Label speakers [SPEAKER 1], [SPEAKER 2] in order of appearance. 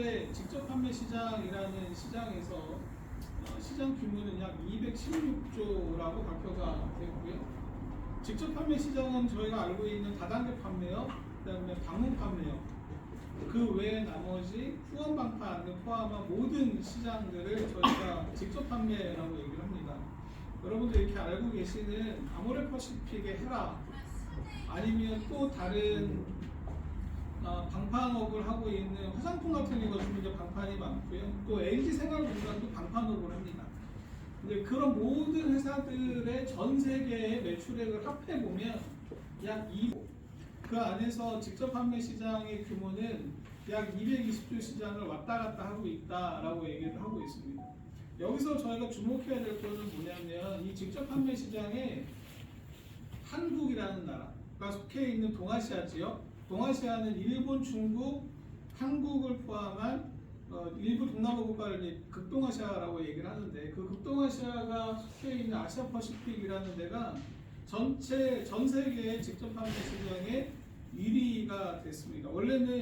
[SPEAKER 1] 올해 직접 판매 시장이라는 시장에서 어, 시장 규모는 약 216조라고 발표가 됐고요. 직접 판매 시장은 저희가 알고 있는 다단계 판매업, 그다음에 방문 판매업, 그 외에 나머지 후원 방판을 포함한 모든 시장들을 저희가 직접 판매라고 얘기를 합니다. 여러분들 이렇게 알고 계시는 아모레퍼시픽의 헤라 아니면 또 다른 어, 방판업을 하고 있는 화장품 같은 것은 이제 방판이 많고요. 또 LG 생활공단도 방판업을 합니다. 근데 그런 모든 회사들의 전 세계의 매출액을 합해 보면 약 2. 그 안에서 직접 판매 시장의 규모는 약 220조 시장을 왔다 갔다 하고 있다라고 얘기를 하고 있습니다. 여기서 저희가 주목해야 될 것은 뭐냐면 이 직접 판매 시장에 한국이라는 나라가 속해 있는 동아시아 지역, 동아시아는 일본, 중국, 한국을 포함한 어, 일부 동남아 국가를 극동아시아라고 얘기를 하는데 그 극동아시아가 속해 있는 아시아 퍼시픽이라는 데가 전체 전 세계의 직접 판매 시장의 1위가 됐습니다. 원래는